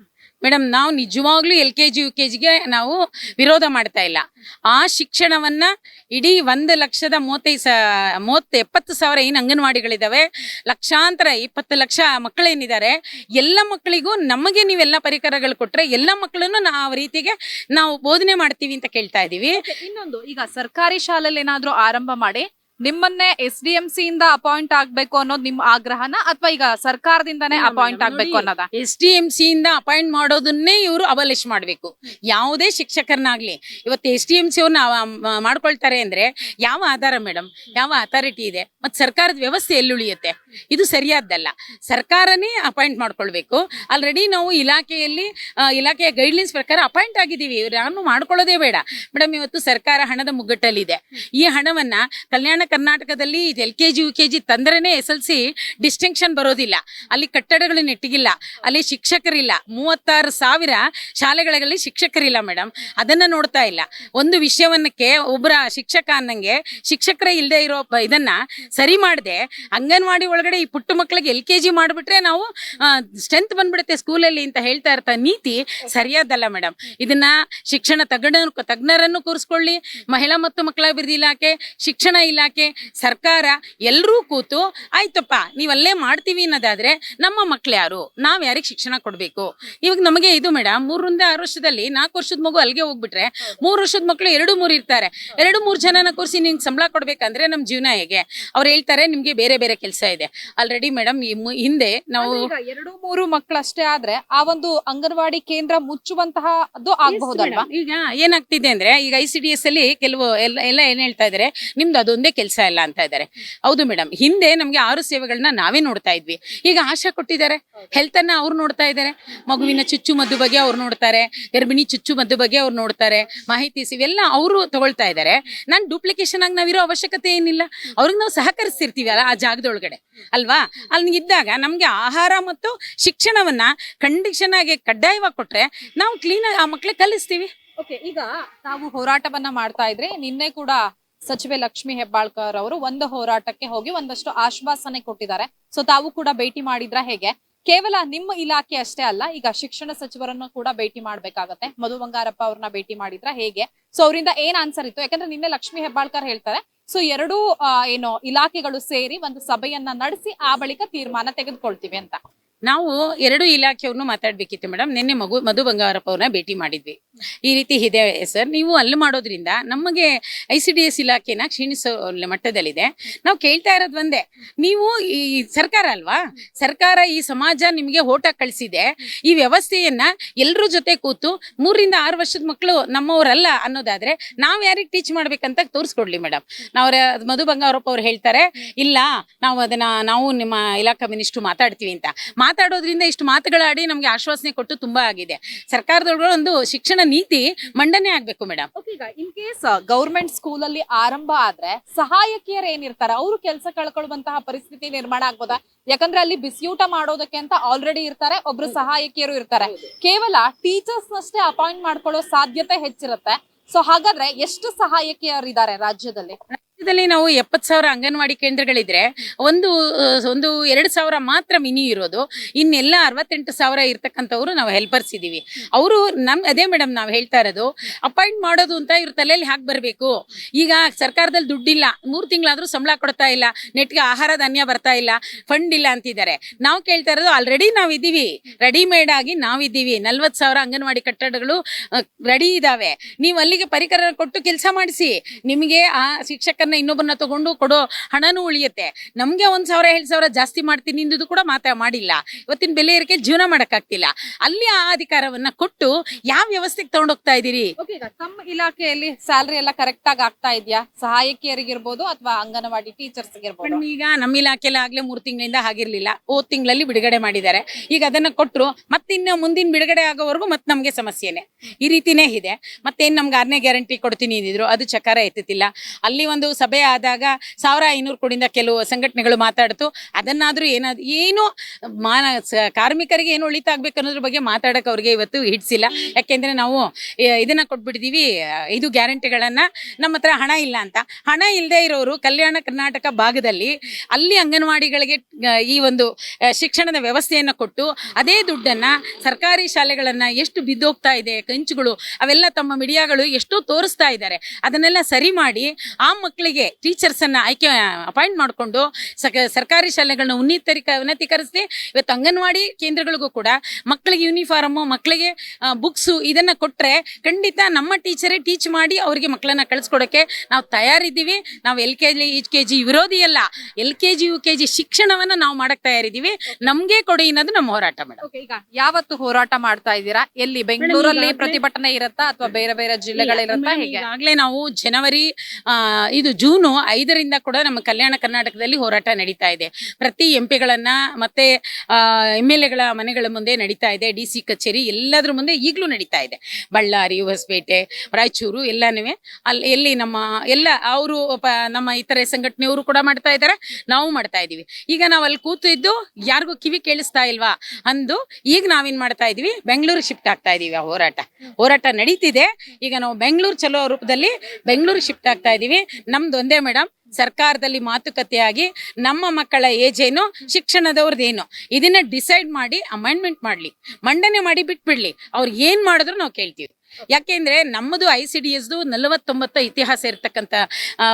ಮೇಡಮ್, ನಾವು ನಿಜವಾಗ್ಲೂ L K G, U K ಜಿಗೆ ನಾವು ವಿರೋಧ ಮಾಡ್ತಾ ಇಲ್ಲ. ಆ ಶಿಕ್ಷಣವನ್ನ ಇಡೀ ಒಂದು ಲಕ್ಷದ ಮೂವತ್ತೈದು ಸ, ಮೂವತ್ತು ಎಪ್ಪತ್ತು ಸಾವಿರ ಏನು ಅಂಗನವಾಡಿಗಳಿದ್ದಾವೆ ಲಕ್ಷಾಂತರ ಇಪ್ಪತ್ತು ಲಕ್ಷ ಮಕ್ಕಳೇನಿದ್ದಾರೆ ಎಲ್ಲ ಮಕ್ಕಳಿಗೂ ನಮಗೆ ನೀವೆಲ್ಲ ಪರಿಕರಗಳು ಕೊಟ್ಟರೆ ಎಲ್ಲ ಮಕ್ಕಳನ್ನು ನಾವು ರೀತಿಗೆ ನಾವು ಬೋಧನೆ ಮಾಡ್ತೀವಿ ಅಂತ ಕೇಳ್ತಾ ಇದ್ದೀವಿ ಇನ್ನೊಂದು, ಈಗ ಸರ್ಕಾರಿ ಶಾಲೆಯಲ್ಲಿ ಏನಾದರೂ ಆರಂಭ ಮಾಡಿ ನಿಮ್ಮನ್ನೇ ಎಸ್ ಡಿ ಎಂ ಸಿ ಇಂದ ಅಪಾಯಿಂಟ್ ಆಗ್ಬೇಕು ಅನ್ನೋದು ನಿಮ್ ಆಗ್ರಹನ ಅಥವಾ ಈಗ ಸರ್ಕಾರದಿಂದಾನೇ ಅಪಾಯಿಂಟ್ ಆಗ್ಬೇಕು ಅನ್ನೋದ? ಎಸ್ ಡಿ ಎಂ ಸಿ ಇಂದ ಅಪಾಯಿಂಟ್ ಮಾಡೋದನ್ನೇ ಇವರು ಅಬಲಿಷ್ ಮಾಡಬೇಕು. ಯಾವುದೇ ಶಿಕ್ಷಕರನ್ನಾಗ್ಲಿ ಇವತ್ತು ಎಸ್ ಡಿ ಎಂ ಸಿ ಅವ್ರನ್ನ ಮಾಡ್ಕೊಳ್ತಾರೆ ಅಂದ್ರೆ ಯಾವ ಆಧಾರ ಮೇಡಮ್ ಯಾವ ಅಥಾರಿಟಿ ಇದೆ? ಮತ್ತೆ ಸರ್ಕಾರದ ವ್ಯವಸ್ಥೆ ಎಲ್ಲಿ ಉಳಿಯುತ್ತೆ ಇದು ಸರಿಯಾದ್ದಲ್ಲ. ಸರ್ಕಾರನೇ ಅಪಾಯಿಂಟ್ ಮಾಡ್ಕೊಳ್ಬೇಕು. ಆಲ್ರೆಡಿ ನಾವು ಇಲಾಖೆಯಲ್ಲಿ ಇಲಾಖೆಯ ಗೈಡ್ಲೈನ್ಸ್ ಪ್ರಕಾರ ಅಪಾಯಿಂಟ್ ಆಗಿದ್ದೀವಿ. ನಾನು ಮಾಡ್ಕೊಳ್ಳೋದೇ ಬೇಡ. ಮೇಡಮ್ ಇವತ್ತು ಸರ್ಕಾರ ಹಣದ ಮುಗ್ಗಟ್ಟಲ್ಲಿದೆ. ಈ ಹಣವನ್ನ ಕಲ್ಯಾಣ ಕರ್ನಾಟಕದಲ್ಲಿ L K G, U K G ತಂದ್ರೇನೆ S L C distinction ಬರೋದಿಲ್ಲ. ಅಲ್ಲಿ ಕಟ್ಟಡಗಳು ನೆಟ್ಟಿಗಿಲ್ಲ ಅಲ್ಲಿ ಶಿಕ್ಷಕರಿಲ್ಲ. ಮೂವತ್ತಾರು ಸಾವಿರ ಶಾಲೆಗಳಲ್ಲಿ ಶಿಕ್ಷಕರಿಲ್ಲ ಮೇಡಮ್ ಅದನ್ನ ನೋಡ್ತಾ ಇಲ್ಲ. ಒಂದು ವಿಷಯವನ್ನಕ್ಕೆ ಒಬ್ಬರ ಶಿಕ್ಷಕ ಅನ್ನಂಗೆ ಶಿಕ್ಷಕರೇ ಇಲ್ಲದೆ ಇರೋ ಇದನ್ನು ಇದನ್ನ ಸರಿ ಮಾಡದೆ. ಅಂಗನವಾಡಿ ಒಳಗಡೆ ಈ ಪುಟ್ಟ ಮಕ್ಕಳಿಗೆ ಎಲ್ ಕೆ ಜಿ ಮಾಡಿಬಿಟ್ರೆ ನಾವು ಸ್ಟ್ರೆಂತ್ ಬಂದ್ಬಿಡುತ್ತೆ ಸ್ಕೂಲಲ್ಲಿ ಅಂತ ಹೇಳ್ತಾ ಇರ್ತಾ ನೀತಿ ಸರಿಯಾದಲ್ಲ ಮೇಡಮ್ ಇದನ್ನ ಶಿಕ್ಷಣ ತಜ್ಞ ತಜ್ಞರನ್ನು ಕೂರಿಸ್ಕೊಳ್ಳಿ. ಮಹಿಳಾ ಮತ್ತು ಮಕ್ಕಳ ಅಭಿವೃದ್ಧಿ ಇಲಾಖೆ, ಶಿಕ್ಷಣ ಇಲಾಖೆ ಸರ್ಕಾರ ಎಲ್ಲರೂ ಕೂತು ಆಯ್ತಪ್ಪ ನೀವಲ್ಲೇ ಮಾಡ್ತೀವಿ ಅನ್ನೋದಾದ್ರೆ ನಮ್ಮ ಮಕ್ಳು ಯಾರು? ನಾವ್ ಯಾರಿಗೆ ಶಿಕ್ಷಣ ಕೊಡ್ಬೇಕು? ಇವಾಗ ನಮಗೆ ಇದು ಮೇಡಮ್ ಮೂರರಿಂದ ಆರು ವರ್ಷದಲ್ಲಿ ನಾಲ್ಕು ವರ್ಷದ ಮಗು ಅಲ್ಲಿಗೆ ಹೋಗ್ಬಿಟ್ರೆ ಮೂರು ವರ್ಷದ ಮಕ್ಕಳು ಎರಡು ಮೂರು ಇರ್ತಾರೆ. ಎರಡು ಮೂರು ಜನನ ಕೂರಿಸಿ ನಿಂಗೆ ಸಂಬಳ ಕೊಡ್ಬೇಕಂದ್ರೆ ನಮ್ ಜೀವನ ಹೇಗೆ? ಅವ್ರು ಹೇಳ್ತಾರೆ ನಿಮ್ಗೆ ಬೇರೆ ಬೇರೆ ಕೆಲಸ ಇದೆ. ಆಲ್ರೆಡಿ ಮೇಡಮ್ ಹಿಂದೆ ನಾವು ಎರಡು ಮೂರು ಮಕ್ಕಳಷ್ಟೇ ಆದ್ರೆ ಆ ಒಂದು ಅಂಗನವಾಡಿ ಕೇಂದ್ರ ಮುಚ್ಚುವಂತಹ ಅದು ಆಗಬಹುದಲ್ವಾ? ಈಗ ಏನಾಗ್ತಿದೆ ಅಂದ್ರೆ ಈಗ ಐ ಸಿ ಡಿ ಎಸ್ ಅಲ್ಲಿ ಕೆಲವು ಎಲ್ಲ ಎಲ್ಲ ಏನ್ ಹೇಳ್ತಾ ಇದಾರೆ ನಿಮ್ದು ಅದೊಂದೇ ಕೆಲಸ. ಇಲ್ಲ ಅಂತ ಇದ್ದಾರೆ ಹೌದು ಮೇಡಮ್. ಹಿಂದೆ ನಮ್ಗೆ ಆರು ಸೇವೆಗಳನ್ನ ನಾವೇ ನೋಡ್ತಾ ಇದ್ವಿ. ಈಗ ಆಶಾ ಕೊಟ್ಟಿದ್ದಾರೆ. ಹೆಲ್ತ್ ಅನ್ನ ಅವ್ರು ನೋಡ್ತಾ ಇದ್ದಾರೆ ಮಗುವಿನ ಚುಚ್ಚು ಮದ್ದು ಬಗ್ಗೆ ಅವ್ರು ನೋಡ್ತಾರೆ. ಗರ್ಭಿಣಿ ಚುಚ್ಚು ಮದ್ದು ಬಗ್ಗೆ ಅವ್ರು ನೋಡ್ತಾರೆ. ಮಾಹಿತಿ ಇವೆಲ್ಲ ಅವರು ತಗೊಳ್ತಾ ಇದ್ದಾರೆ ನಾನು ಡೂಪ್ಲಿಕೇಶನ್ ಆಗಿ ನಾವಿರೋ ಅವಶ್ಯಕತೆ ಏನಿಲ್ಲ. ಅವ್ರಿಗೆ ನಾವು ಸಹಕರಿಸ್ತಿರ್ತೀವಿ ಅಲ್ಲ ಆ ಜಾಗದೊಳಗಡೆ. ಅಲ್ವಾ? ಅಲ್ಲಿ ಇದ್ದಾಗ ನಮ್ಗೆ ಆಹಾರ ಮತ್ತು ಶಿಕ್ಷಣವನ್ನ ಕಂಡೀಷನ್ ಆಗಿ ಕಡ್ಡಾಯವಾಗಿ ಕೊಟ್ರೆ ನಾವು ಕ್ಲೀನ್ ಆಗಿ ಆ ಮಕ್ಳಿಗೆ ಕಲಿಸ್ತೀವಿ. ಓಕೆ ಈಗ ನಾವು ಹೋರಾಟವನ್ನ ಮಾಡ್ತಾ ಇದ್ರೆ ನಿನ್ನೆ ಕೂಡ ಸಚಿವೆ ಲಕ್ಷ್ಮಿ ಹೆಬ್ಬಾಳ್ಕರ್ ಅವರು ಒಂದು ಹೋರಾಟಕ್ಕೆ ಹೋಗಿ ಒಂದಷ್ಟು ಆಶ್ವಾಸನೆ ಕೊಟ್ಟಿದ್ದಾರೆ. ಸೊ ತಾವು ಕೂಡ ಭೇಟಿ ಮಾಡಿದ್ರ ಹೇಗೆ? ಕೇವಲ ನಿಮ್ಮ ಇಲಾಖೆ ಅಷ್ಟೇ ಅಲ್ಲ, ಈಗ ಶಿಕ್ಷಣ ಸಚಿವರನ್ನು ಕೂಡ ಭೇಟಿ ಮಾಡ್ಬೇಕಾಗತ್ತೆ. ಮಧು ಬಂಗಾರಪ್ಪ ಅವ್ರನ್ನ ಭೇಟಿ ಮಾಡಿದ್ರ ಹೇಗೆ? ಸೊ ಅವರಿಂದ ಏನ್ ಆನ್ಸರ್ ಇತ್ತು? ಯಾಕಂದ್ರೆ ನಿನ್ನೆ ಲಕ್ಷ್ಮಿ ಹೆಬ್ಬಾಳ್ಕರ್ ಹೇಳ್ತಾರೆ ಸೊ ಎರಡೂ ಏನು ಇಲಾಖೆಗಳು ಸೇರಿ ಒಂದು ಸಭೆಯನ್ನ ನಡೆಸಿ ಆ ಬಳಿಕ ತೀರ್ಮಾನ ತೆಗೆದುಕೊಳ್ತೀವಿ ಅಂತ. ನಾವು ಎರಡು ಇಲಾಖೆಯವ್ರನ್ನು ಮಾತಾಡ್ಬೇಕಿತ್ತು ಮೇಡಮ್. ನಿನ್ನೆ ಮಗು ಮಧು ಬಂಗಾರಪ್ಪ ಅವ್ರನ್ನ ಭೇಟಿ ಮಾಡಿದ್ವಿ. ಈ ರೀತಿ ಇದೆ ಸರ್ ನೀವು ಅಲ್ಲಿ ಮಾಡೋದ್ರಿಂದ ನಮಗೆ ಐ ಸಿ ಡಿ ಎಸ್ ಇಲಾಖೆನ ಕ್ಷೀಣಿಸೋ ಮಟ್ಟದಲ್ಲಿದೆ. ನಾವು ಕೇಳ್ತಾ ಇರೋದು ಒಂದೇ. ನೀವು ಈ ಸರ್ಕಾರ ಅಲ್ವಾ? ಸರ್ಕಾರ ಈ ಸಮಾಜ ನಿಮಗೆ ಓಟ ಕಳಿಸಿದೆ. ಈ ವ್ಯವಸ್ಥೆಯನ್ನ ಎಲ್ಲರ ಜೊತೆ ಕೂತು ಮೂರರಿಂದ ಆರು ವರ್ಷದ ಮಕ್ಕಳು ನಮ್ಮವರಲ್ಲ ಅನ್ನೋದಾದ್ರೆ ನಾವು ಯಾರಿಗೆ ಟೀಚ್ ಮಾಡ್ಬೇಕಂತ ತೋರಿಸ್ಕೊಡ್ಲಿ ಮೇಡಮ್ ನಾವು ಮಧು ಬಂಗಾರಪ್ಪ ಅವ್ರು ಹೇಳ್ತಾರೆ, ಇಲ್ಲ, ನಾವು ಅದನ್ನ, ನಾವು ನಿಮ್ಮ ಇಲಾಖಾ ಮಿನಿಸ್ಟ್ರು ಮಾತಾಡ್ತೀವಿ ಅಂತ. ಮಾತಾಡೋದ್ರಿಂದ ಇಷ್ಟು ಮಾತುಗಳಾಡಿ ನಮ್ಗೆ ಆಶ್ವಾಸನೆ ಕೊಟ್ಟು ತುಂಬಾ ಆಗಿದೆ. ಸರ್ಕಾರದೊಳಗೆ ಒಂದು ಶಿಕ್ಷಣ ನೀತಿ ಮಂಡನೆ ಆಗ್ಬೇಕು ಮೇಡಮ್ ಈಗ ಇನ್ ಕೇಸ್ ಗೌರ್ಮೆಂಟ್ ಸ್ಕೂಲ್ ಅಲ್ಲಿ ಆರಂಭ ಆದ್ರೆ ಸಹಾಯಕಿಯರು ಏನಿರ್ತಾರೆ? ಅವರು ಕೆಲಸ ಕಳ್ಕೊಳ್ಳುವಂತಹ ಪರಿಸ್ಥಿತಿ ನಿರ್ಮಾಣ ಆಗ್ಬೋದಾ? ಯಾಕಂದ್ರೆ ಅಲ್ಲಿ ಬಿಸಿಯೂಟ ಮಾಡೋದಕ್ಕೆ ಅಂತ ಆಲ್ರೆಡಿ ಇರ್ತಾರೆ ಒಬ್ರು ಸಹಾಯಕಿಯರು ಇರ್ತಾರೆ. ಕೇವಲ ಟೀಚರ್ಸ್ ನಷ್ಟೇ ಅಪಾಯಿಂಟ್ ಮಾಡ್ಕೊಳ್ಳೋ ಸಾಧ್ಯತೆ ಹೆಚ್ಚಿರುತ್ತೆ. ಸೊ ಹಾಗಾದ್ರೆ ಎಷ್ಟು ಸಹಾಯಕಿಯರು ಇದ್ದಾರೆ ರಾಜ್ಯದಲ್ಲಿ? ರಾಜ್ಯದಲ್ಲಿ ನಾವು ಎಪ್ಪತ್ತು ಸಾವಿರ ಅಂಗನವಾಡಿ ಕೇಂದ್ರಗಳಿದ್ರೆ ಒಂದು ಒಂದು ಎರಡು ಸಾವಿರ ಮಾತ್ರ ಮಿನಿ ಇರೋದು. ಇನ್ನೆಲ್ಲ ಅರವತ್ತೆಂಟು ಸಾವಿರ ಇರ್ತಕ್ಕಂಥವ್ರು ನಾವು ಹೆಲ್ಪರ್ಸ್ ಇದ್ದೀವಿ ಅವರು ನಮ್, ಅದೇ ಮೇಡಮ್ ನಾವು ಹೇಳ್ತಾ ಇರೋದು ಅಪಾಯಿಂಟ್ ಮಾಡೋದು ಅಂತ ಇವ್ರ ತಲೆಯಲ್ಲಿ ಹಾಕಿ ಬರಬೇಕು. ಈಗ ಸರ್ಕಾರದಲ್ಲಿ ದುಡ್ಡಿಲ್ಲ, ಮೂರು ತಿಂಗಳಾದರೂ ಸಂಬಳ ಕೊಡ್ತಾ ಇಲ್ಲ, ನೆಟ್ಗೆ ಆಹಾರ ಧಾನ್ಯ ಬರ್ತಾ ಇಲ್ಲ ಫಂಡ್ ಇಲ್ಲ ಅಂತಿದ್ದಾರೆ. ನಾವು ಕೇಳ್ತಾ ಇರೋದು ಆಲ್ರೆಡಿ ನಾವು ಇದ್ದೀವಿ ರೆಡಿಮೇಡ್ ಆಗಿ ನಾವಿದ್ದೀವಿ ನಲ್ವತ್ತು ಸಾವಿರ ಅಂಗನವಾಡಿ ಕಟ್ಟಡಗಳು ರೆಡಿ ಇದಾವೆ. ನೀವು ಅಲ್ಲಿಗೆ ಪರಿಕರ ಕೊಟ್ಟು ಕೆಲಸ ಮಾಡಿಸಿ. ನಿಮಗೆ ಆ ಶಿಕ್ಷಕನ ವರ್ಕರ್ನ ಇನ್ನೊಬ್ಬರನ್ನ ತಗೊಂಡು ಕೊಡೋ ಹಣನೂ ಉಳಿಯುತ್ತೆ. ನಮಗೆ ಒಂದು ಸಾವಿರ ಎರಡು ಸಾವಿರ ಜಾಸ್ತಿ ಮಾಡ್ತೀನಿ ಇಂದುದು ಕೂಡ ಮಾತಾ ಮಾಡಿಲ್ಲ. ಇವತ್ತಿನ ಬೆಲೆ ಏರಿಕೆ ಜೀವನ ಮಾಡೋಕ್ಕಾಗ್ತಿಲ್ಲ. ಅಲ್ಲಿ ಆ ಅಧಿಕಾರವನ್ನು ಕೊಟ್ಟು ಯಾವ ವ್ಯವಸ್ಥೆಗೆ ತಗೊಂಡೋಗ್ತಾ ಇದ್ದೀರಿ? ತಮ್ಮ ಇಲಾಖೆಯಲ್ಲಿ ಸ್ಯಾಲ್ರಿ ಎಲ್ಲ ಕರೆಕ್ಟ್ ಆಗಿ ಆಗ್ತಾ ಇದೆಯಾ? ಸಹಾಯಕಿಯರಿಗಿರ್ಬೋದು ಅಥವಾ ಅಂಗನವಾಡಿ ಟೀಚರ್ಸ್ ಇರ್ಬೋದು ಈಗ ನಮ್ಮ ಇಲಾಖೆಲ್ಲ ಆಗಲೇ ಮೂರು ತಿಂಗಳಿಂದ ಆಗಿರ್ಲಿಲ್ಲ ಹೋದ್ ತಿಂಗಳಲ್ಲಿ ಬಿಡುಗಡೆ ಮಾಡಿದ್ದಾರೆ. ಈಗ ಅದನ್ನ ಕೊಟ್ಟರು ಮತ್ತಿನ್ನು ಮುಂದಿನ ಬಿಡುಗಡೆ ಆಗೋವರೆಗೂ ಮತ್ತೆ ನಮಗೆ ಸಮಸ್ಯೆನೆ. ಈ ರೀತಿನೇ ಇದೆ. ಮತ್ತೇನು ನಮ್ಗೆ ಆರನೇ ಗ್ಯಾರಂಟಿ ಕೊಡ್ತೀನಿ ಅಂದಿದ್ರು ಅದು ಚಕಾರ ಎತ್ತಿಲ್ಲ ಅಲ್ಲಿ ಒಂದು ಸಭೆ ಆದಾಗ ಸಾವಿರ ಐನೂರು ಕೋಟಿಂದ ಕೆಲವು ಸಂಘಟನೆಗಳು ಮಾತಾಡ್ತು. ಅದನ್ನಾದರೂ ಏನಾದ್ರು ಏನು ಮಾನ ಕಾರ್ಮಿಕರಿಗೆ ಏನು ಉಳಿತ ಆಗ್ಬೇಕು ಅನ್ನೋದ್ರ ಬಗ್ಗೆ ಮಾತಾಡೋಕೆ ಅವ್ರಿಗೆ ಇವತ್ತು ಹಿಡ್ಸಿಲ್ಲ ಯಾಕೆಂದರೆ ನಾವು ಇದನ್ನು ಕೊಟ್ಬಿಟ್ಟಿದೀವಿ. ಇದು ಗ್ಯಾರಂಟಿಗಳನ್ನ ನಮ್ಮ ಹತ್ರ ಹಣ ಇಲ್ಲ ಅಂತ. ಹಣ ಇಲ್ಲದೆ ಇರೋರು ಕಲ್ಯಾಣ ಕರ್ನಾಟಕ ಭಾಗದಲ್ಲಿ ಅಲ್ಲಿ ಅಂಗನವಾಡಿಗಳಿಗೆ ಈ ಒಂದು ಶಿಕ್ಷಣದ ವ್ಯವಸ್ಥೆಯನ್ನು ಕೊಟ್ಟು ಅದೇ ದುಡ್ಡನ್ನ ಸರ್ಕಾರಿ ಶಾಲೆಗಳನ್ನ ಎಷ್ಟು ಬಿದ್ದೋಗ್ತಾ ಇದೆ, ಕಂಚುಗಳು, ಅವೆಲ್ಲ ತಮ್ಮ ಮೀಡಿಯಾಗಳು ಎಷ್ಟೋ ತೋರಿಸ್ತಾ ಇದ್ದಾರೆ. ಅದನ್ನೆಲ್ಲ ಸರಿ ಮಾಡಿ ಆ ಮಕ್ಕಳಿಗೆ ಟೀಚರ್ಸ್ ಅನ್ನ ಆಯ್ಕೆ ಅಪಾಯಿಂಟ್ ಮಾಡಿಕೊಂಡು ಸರ್ಕಾರಿ ಶಾಲೆಗಳನ್ನ ಉನ್ನತೀಕ ಉನ್ನತೀಕರಿಸಿ ಇವತ್ತು ಅಂಗನವಾಡಿ ಕೇಂದ್ರಗಳಿಗೂ ಕೂಡ ಮಕ್ಕಳಿಗೆ ಯೂನಿಫಾರ್ಮು ಮಕ್ಕಳಿಗೆ ಬುಕ್ಸು ಇದನ್ನ ಕೊಟ್ರೆ ಖಂಡಿತ ನಮ್ಮ ಟೀಚರೇ ಟೀಚ್ ಮಾಡಿ ಅವರಿಗೆ ಮಕ್ಕಳನ್ನ ಕಳಿಸ್ಕೊಡೋಕ್ಕೆ ನಾವು ತಯಾರಿದ್ದೀವಿ. ನಾವು L K G K G ವಿರೋಧಿ ಅಲ್ಲ. L K G U K G ಶಿಕ್ಷಣವನ್ನ ನಾವು ಮಾಡಕ್ ತಯಾರಿದ್ದೀವಿ. ನಮ್ಗೆ ಕೊಡಿ ಅನ್ನೋದು ನಮ್ಮ ಹೋರಾಟ ಮೇಡಮ್ ಈಗ ಯಾವತ್ತು ಹೋರಾಟ ಮಾಡ್ತಾ ಇದ್ದೀರಾ? ಎಲ್ಲಿ ಬೆಂಗಳೂರಲ್ಲಿ ಪ್ರತಿಭಟನೆ ಇರುತ್ತಾ ಅಥವಾ ಬೇರೆ ಬೇರೆ ಜಿಲ್ಲೆಗಳಿರುತ್ತಾ ಈಗಾಗಲೇ ನಾವು ಜನವರಿ ಇದು ಜೂನು ಐದರಿಂದ ಕೂಡ ನಮ್ಮ ಕಲ್ಯಾಣ ಕರ್ನಾಟಕದಲ್ಲಿ ಹೋರಾಟ ನಡೀತಾ ಇದೆ. ಪ್ರತಿ ಎಂ ಪಿಗಳನ್ನ ಮತ್ತೆ ಎಂ ಎಲ್ ಎಗಳ ಮನೆಗಳ ಮುಂದೆ ನಡೀತಾ ಇದೆ. ಡಿ ಸಿ ಕಚೇರಿ ಎಲ್ಲದರ ಮುಂದೆ ಈಗಲೂ ನಡೀತಾ ಇದೆ. ಬಳ್ಳಾರಿ, ಹೊಸಪೇಟೆ, ರಾಯಚೂರು ಎಲ್ಲಾನು ಅಲ್ಲಿ ಎಲ್ಲಿ ನಮ್ಮ ಎಲ್ಲ ಅವರು ನಮ್ಮ ಇತರೆ ಸಂಘಟನೆಯವರು ಕೂಡ ಮಾಡ್ತಾ ಇದ್ದಾರೆ. ನಾವು ಮಾಡ್ತಾ ಇದ್ದೀವಿ. ಈಗ ನಾವು ಅಲ್ಲಿ ಕೂತು ಇದ್ದು ಯಾರಿಗೂ ಕಿವಿ ಕೇಳಿಸ್ತಾ ಇಲ್ವಾ ಅಂದು ಈಗ ನಾವೇನ್ ಮಾಡ್ತಾ ಇದೀವಿ ಬೆಂಗಳೂರು ಶಿಫ್ಟ್ ಆಗ್ತಾ ಇದೀವಿ ಆ ಹೋರಾಟ. ಹೋರಾಟ ನಡೀತಿದೆ. ಈಗ ನಾವು ಬೆಂಗಳೂರು ಚಲೋ ರೂಪದಲ್ಲಿ ಬೆಂಗಳೂರು ಶಿಫ್ಟ್ ಆಗ್ತಾ ಇದೀವಿ ನಮ್ದು ಒಂದೇ ಮೇಡಮ್, ಸರ್ಕಾರದಲ್ಲಿ ಮಾತುಕತೆಯಾಗಿ ನಮ್ಮ ಮಕ್ಕಳ ಏಜ್ ಏನು ಶಿಕ್ಷಣದವ್ರದ್ದೇನು ಇದನ್ನ ಡಿಸೈಡ್ ಮಾಡಿ, ಅಮೆಂಡ್ಮೆಂಟ್ ಮಾಡ್ಲಿ. ಮಂಡನೆ ಮಾಡಿ ಬಿಟ್ಬಿಡ್ಲಿ. ಅವ್ರು ಏನು ಮಾಡಿದ್ರು ನಾವು ಕೇಳ್ತೀವಿ. ಯಾಕೆಂದ್ರೆ ನಮ್ಮದು ಐ ಸಿ ಡಿ ಎಸ್ದು ನಲವತ್ತೊಂಬತ್ತು ಇತಿಹಾಸ ಇರ್ತಕ್ಕಂಥ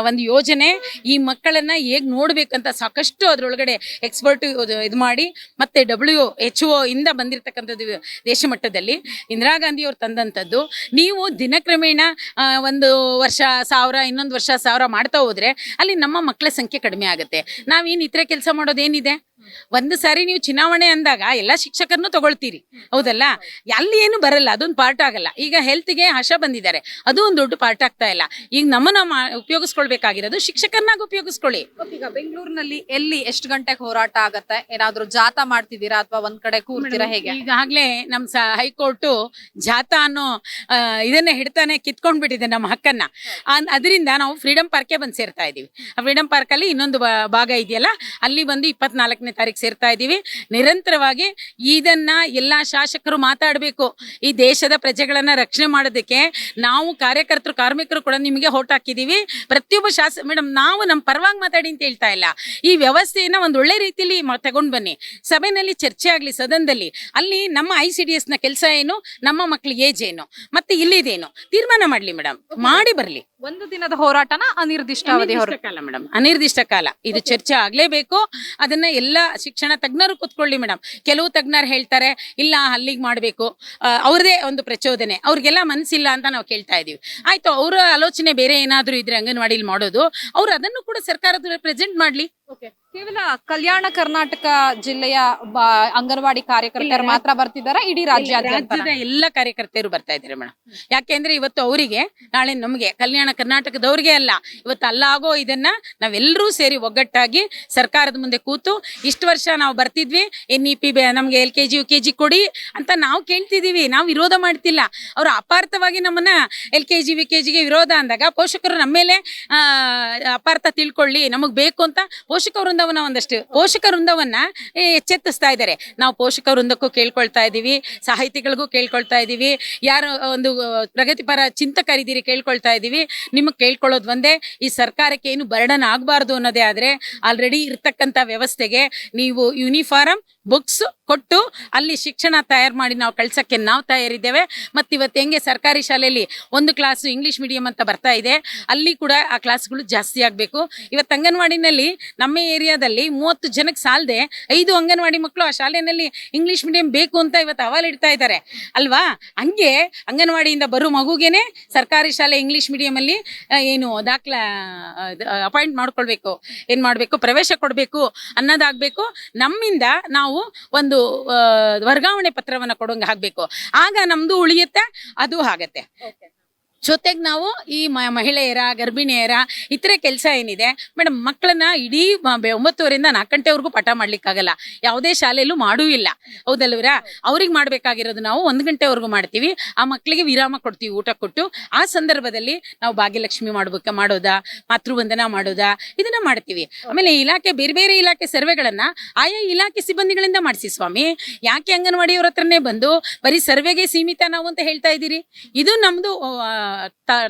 ಒಂದು ಯೋಜನೆ. ಈ ಮಕ್ಕಳನ್ನ ಹೇಗ್ ನೋಡ್ಬೇಕಂತ ಸಾಕಷ್ಟು ಅದರೊಳಗಡೆ ಎಕ್ಸ್ಪರ್ಟ್ ಇದು ಮಾಡಿ, ಮತ್ತೆ ಡಬ್ಲ್ಯೂ ಎಚ್ ಒ ಇಂದ ಬಂದಿರತಕ್ಕಂಥದ್ದು ದೇಶ ಮಟ್ಟದಲ್ಲಿ ಇಂದಿರಾ ಅವ್ರು ತಂದಂಥದ್ದು. ನೀವು ದಿನಕ್ರಮೇಣ ಒಂದು ವರ್ಷ, ಸಾವಿರ, ಇನ್ನೊಂದು ವರ್ಷ, ಸಾವಿರ ಮಾಡ್ತಾ ಹೋದ್ರೆ ಅಲ್ಲಿ ನಮ್ಮ ಮಕ್ಕಳ ಸಂಖ್ಯೆ ಕಡಿಮೆ ಆಗುತ್ತೆ. ನಾವೇನು ಇತರೆ ಕೆಲಸ ಮಾಡೋದೇನಿದೆ? ಒಂದು ಸಾರಿ ನೀವು ಚುನಾವಣೆ ಅಂದಾಗ ಎಲ್ಲ ಶಿಕ್ಷಕರನ್ನು ತಗೊಳ್ತೀರಿ. ಹೌದಲ್ಲ? ಅಲ್ಲಿ ಏನು ಬರಲ್ಲ ಅದೊಂದು ಪಾರ್ಟ್ ಆಗಲ್ಲ. ಈಗ ಹೆಲ್ತ್ಗೆ ಹಶ ಬಂದಿದ್ದಾರೆ. ಅದು ಒಂದು ದೊಡ್ಡ ಪಾರ್ಟ್ ಆಗ್ತಾ ಇಲ್ಲ. ಈಗ ನಮ್ಮನ್ನ ಮಾ- ಉಪಯೋಗಿಸ್ಕೊಳ್ಬೇಕಾಗಿರೋದು ಶಿಕ್ಷಕರನ್ನಾಗ ಉಪಯೋಗಿಸ್ಕೊಳ್ಳಿ. ಈಗ ಬೆಂಗಳೂರಿನಲ್ಲಿ ಎಲ್ಲಿ ಎಷ್ಟು ಗಂಟೆಗೆ ಹೋರಾಟ ಆಗತ್ತೆ? ಏನಾದ್ರೂ ಜಾಥಾ ಮಾಡ್ತಿದ್ದೀರಾ ಅಥವಾ ಒಂದ್ ಕಡೆ ಕೂರ್ತೀರಾ ಹೇಗೆ? ಈಗಾಗಲೇ ನಮ್ಮ ಸ ಹೈಕೋರ್ಟು ಜಾಥಾ ಅನ್ನೋ ಇದನ್ನ ಹಿಡ್ತಾನೆ ಕಿತ್ಕೊಂಡ್ಬಿಟ್ಟಿದೆ ನಮ್ಮ ಹಕ್ಕನ್ನ. ಅದರಿಂದ ನಾವು ಫ್ರೀಡಂ ಪಾರ್ಕ್ಗೆ ಬಂದು ಸೇರ್ತಾ ಇದೀವಿ. ಫ್ರೀಡಂ ಪಾರ್ಕ್ ಅಲ್ಲಿ ಇನ್ನೊಂದು ಭಾಗ ಇದೆಯಲ್ಲ? ಅಲ್ಲಿ ಬಂದು ಇಪ್ಪತ್ನಾಲ್ಕನೇ ತಾರೀಕು ಸೇರ್ತಾ ಇದೀವಿ ನಿರಂತರವಾಗಿ ಇದನ್ನ ಎಲ್ಲಾ ಶಾಸಕರು ಮಾತಾಡಬೇಕು. ಈ ದೇಶದ ಪ್ರಜೆಗಳನ್ನ ರಕ್ಷಣೆ ಮಾಡೋದಕ್ಕೆ ನಾವು ಕಾರ್ಯಕರ್ತರು ಕಾರ್ಮಿಕರು ಕೂಡ ನಿಮಗೆ ಹೋಟ್ ಹಾಕಿದ್ದೀವಿ ಪ್ರತಿಯೊಬ್ಬ ಶಾಸ ಮೇಡಮ್ ನಾವು ನಮ್ಮ ಪರವಾಗಿ ಮಾತಾಡಿ ಅಂತ ಹೇಳ್ತಾ ಇಲ್ಲ. ಈ ವ್ಯವಸ್ಥೆಯನ್ನ ಒಂದು ಒಳ್ಳೆ ರೀತಿಯಲ್ಲಿ ತಗೊಂಡು ಬನ್ನಿ. ಸಭೆಯಲ್ಲಿ ಚರ್ಚೆ ಆಗಲಿ ಸದನದಲ್ಲಿ. ಅಲ್ಲಿ ನಮ್ಮ ಐ ಸಿ ಡಿ ಎಸ್ನ ನ ಕೆಲಸ ಏನು? ನಮ್ಮ ಮಕ್ಕಳಿಗೆ ಏಜ್ ಏನು? ಮತ್ತೆ ಇಲ್ಲಿದೇನು? ತೀರ್ಮಾನ ಮಾಡ್ಲಿ ಮೇಡಮ್ ಮಾಡಿ ಬರಲಿ. ಒಂದು ದಿನದ ಹೋರಾಟನ ಅನಿರ್ದಿಷ್ಟ ಕಾಲ ಮೇಡಮ್ ಅನಿರ್ದಿಷ್ಟ ಕಾಲ. ಇದು ಚರ್ಚೆ ಆಗ್ಲೇಬೇಕು. ಅದನ್ನ ಎಲ್ಲ ಶಿಕ್ಷಣ ತಜ್ಞರು ಕೂತ್ಕೊಳ್ಳಿ ಮೇಡಮ್. ಕೆಲವು ತಜ್ಞರು ಹೇಳ್ತಾರೆ, ಇಲ್ಲ, ಅಲ್ಲಿಗೆ ಮಾಡಬೇಕು. ಅವ್ರದೇ ಒಂದು ಪ್ರಚೋದನೆ. ಅವ್ರಿಗೆಲ್ಲ ಮನಸ್ಸಿಲ್ಲ ಅಂತ ನಾವು ಕೇಳ್ತಾ ಇದೀವಿ. ಆಯ್ತು, ಅವರ ಆಲೋಚನೆ ಬೇರೆ ಏನಾದರೂ ಇದ್ರೆ ಅಂಗನವಾಡಿಲಿ ಮಾಡೋದು. ಅವ್ರು ಅದನ್ನು ಕೂಡ ಸರ್ಕಾರದ ಪ್ರೆಸೆಂಟ್ ಮಾಡ್ಲಿ. ಕೇವಲ ಕಲ್ಯಾಣ ಕರ್ನಾಟಕ ಜಿಲ್ಲೆಯ ಅಂಗನವಾಡಿ ಕಾರ್ಯಕರ್ತರು ಮಾತ್ರ ಬರ್ತಿದಾರ ಇಡೀ ರಾಜ್ಯಾದ್ಯಂತ ರಾಜ್ಯದ ಎಲ್ಲ ಕಾರ್ಯಕರ್ತೆಯರು ಬರ್ತಾ ಇದ್ದಾರೆ ಮೇಡಮ್ ಯಾಕೆಂದ್ರೆ ಇವತ್ತು ಅವರಿಗೆ ನಾಳೆ ನಮಗೆ ಕಲ್ಯಾಣ ಕರ್ನಾಟಕದವ್ರಿಗೆ ಅಲ್ಲ ಇವತ್ತು ಅಲ್ಲಾಗೋ ಇದನ್ನ ನಾವೆಲ್ಲರೂ ಸೇರಿ ಒಗ್ಗಟ್ಟಾಗಿ ಸರ್ಕಾರದ ಮುಂದೆ ಕೂತು ಇಷ್ಟು ವರ್ಷ ನಾವು ಬರ್ತಿದ್ವಿ ಎನ್ ಇ ಪಿ ನಮ್ಗೆ L K G U K G ಕೊಡಿ ಅಂತ ನಾವು ಕೇಳ್ತಿದೀವಿ ನಾವು ವಿರೋಧ ಮಾಡ್ತಿಲ್ಲ. ಅವರು ಅಪಾರ್ಥವಾಗಿ ನಮ್ಮನ್ನ L K G V K ಜಿಗೆ ವಿರೋಧ ಅಂದಾಗ ಪೋಷಕರು ನಮ್ಮ ಮೇಲೆ ಆ, ಅಪಾರ್ಥ ತಿಳ್ಕೊಳ್ಳಿ ನಮಗ್ ಬೇಕು ಅಂತ ಪೋಷಕ ವೃಂದವನ್ನ ಒಂದಷ್ಟು. ಪೋಷಕ ವೃಂದವನ್ನ ಎಚ್ಚೆತ್ತಿಸ್ತಾ ಇದ್ದಾರೆ. ನಾವು ಪೋಷಕ ವೃಂದಕ್ಕೂ ಕೇಳ್ಕೊಳ್ತಾ ಇದ್ದೀವಿ, ಸಾಹಿತಿಗಳಿಗೂ ಕೇಳ್ಕೊಳ್ತಾ ಇದ್ದೀವಿ, ಯಾರು ಒಂದು ಪ್ರಗತಿಪರ ಚಿಂತಕರಿದ್ದೀರಿ ಕೇಳ್ಕೊಳ್ತಾ ಇದ್ದೀವಿ. ನಿಮಗೆ ಕೇಳ್ಕೊಳ್ಳೋದು ಒಂದೇ, ಈ ಸರ್ಕಾರಕ್ಕೆ ಏನು ಬರ್ಡನ್ ಆಗಬಾರ್ದು ಅನ್ನೋದೇ ಆದ್ರೆ ಆಲ್ರೆಡಿ ಇರ್ತಕ್ಕಂಥ ವ್ಯವಸ್ಥೆಗೆ ನೀವು ಯೂನಿಫಾರ್ಮ್ ಬುಕ್ಸ್ ಕೊಟ್ಟು ಅಲ್ಲಿ ಶಿಕ್ಷಣ ತಯಾರು ಮಾಡಿ ನಾವು ಕಳ್ಸೋಕ್ಕೆ ನಾವು ತಯಾರಿದ್ದೇವೆ. ಮತ್ತು ಇವತ್ತು ಹೆಂಗೆ ಸರ್ಕಾರಿ ಶಾಲೆಯಲ್ಲಿ ಒಂದು ಕ್ಲಾಸು ಇಂಗ್ಲೀಷ್ ಮೀಡಿಯಂ ಅಂತ ಬರ್ತಾ ಇದೆ. ಅಲ್ಲಿ ಕೂಡ ಆ ಕ್ಲಾಸ್ಗಳು ಜಾಸ್ತಿ ಆಗಬೇಕು. ಇವತ್ತು ಅಂಗನವಾಡಿನಲ್ಲಿ ನಮ್ಮ ಏರಿಯಾದಲ್ಲಿ ಮೂವತ್ತು ಜನಕ್ಕೆ ಸಾಲದೆ ಐದು ಅಂಗನವಾಡಿ ಮಕ್ಕಳು ಆ ಶಾಲೆಯಲ್ಲಿ ಇಂಗ್ಲೀಷ್ ಮೀಡಿಯಂ ಬೇಕು ಅಂತ ಇವತ್ತು ಅವಾಲ್ ಇಡ್ತಾ ಇದ್ದಾರೆ. ಅಲ್ವಾ? ಹಂಗೆ ಅಂಗನವಾಡಿಯಿಂದ ಬರೋ ಮಗುಗೇನೆ ಸರ್ಕಾರಿ ಶಾಲೆ ಇಂಗ್ಲೀಷ್ ಮೀಡಿಯಮಲ್ಲಿ ಏನು ದಾಖಲಾ ಅಪಾಯಿಂಟ್ ಮಾಡ್ಕೊಳ್ಬೇಕು. ಏನು ಮಾಡಬೇಕು? ಪ್ರವೇಶ ಕೊಡಬೇಕು ಅನ್ನೋದಾಗಬೇಕು. ನಮ್ಮಿಂದ ನಾವು ಒಂದು ಆ, ವರ್ಗಾವಣೆ ಪತ್ರವನ್ನು ಕೊಡೋಂಗೆ ಆಗಬೇಕು ಆಗ ನಮ್ಮದು ಉಳಿಯುತ್ತೆ ಅದು ಆಗತ್ತೆ. ಜೊತೆಗೆ ನಾವು ಈ ಮಹಿಳೆಯರ, ಗರ್ಭಿಣಿಯರ ಇತರೆ ಕೆಲಸ ಏನಿದೆ ಮೇಡಮ್ ಮಕ್ಕಳನ್ನ ಇಡೀ ಒಂಬತ್ತುವರೆಯಿಂದ ನಾಲ್ಕು ಗಂಟೆವರೆಗೂ ಪಾಠ ಮಾಡ್ಲಿಕ್ಕಾಗಲ್ಲ. ಯಾವುದೇ ಶಾಲೆಯಲ್ಲೂ ಮಾಡೂ ಇಲ್ಲ. ಹೌದಲ್ವರಾ? ಅವ್ರಿಗೆ ಮಾಡಬೇಕಾಗಿರೋದು ನಾವು ಒಂದು ಗಂಟೆವರೆಗೂ ಮಾಡ್ತೀವಿ. ಆ ಮಕ್ಕಳಿಗೆ ವಿರಾಮ ಕೊಡ್ತೀವಿ, ಊಟ ಕೊಟ್ಟು. ಆ ಸಂದರ್ಭದಲ್ಲಿ ನಾವು ಭಾಗ್ಯಲಕ್ಷ್ಮಿ ಮಾಡ್ಬೇಕ, ಮಾಡೋದಾ? ಮಾತೃವಂದನ ಮಾಡೋದಾ? ಇದನ್ನ ಮಾಡ್ತೀವಿ. ಆಮೇಲೆ ಇಲಾಖೆ, ಬೇರೆ ಬೇರೆ ಇಲಾಖೆ ಸರ್ವೆಗಳನ್ನ ಆಯಾ ಇಲಾಖೆ ಸಿಬ್ಬಂದಿಗಳಿಂದ ಮಾಡಿಸಿ ಸ್ವಾಮಿ. ಯಾಕೆ ಅಂಗನವಾಡಿಯವ್ರ ಹತ್ರನೇ ಬಂದು ಬರೀ ಸರ್ವೆಗೆ ಸೀಮಿತ ನಾವು ಅಂತ ಹೇಳ್ತಾ ಇದ್ದೀರಿ? ಇದು ನಮ್ದು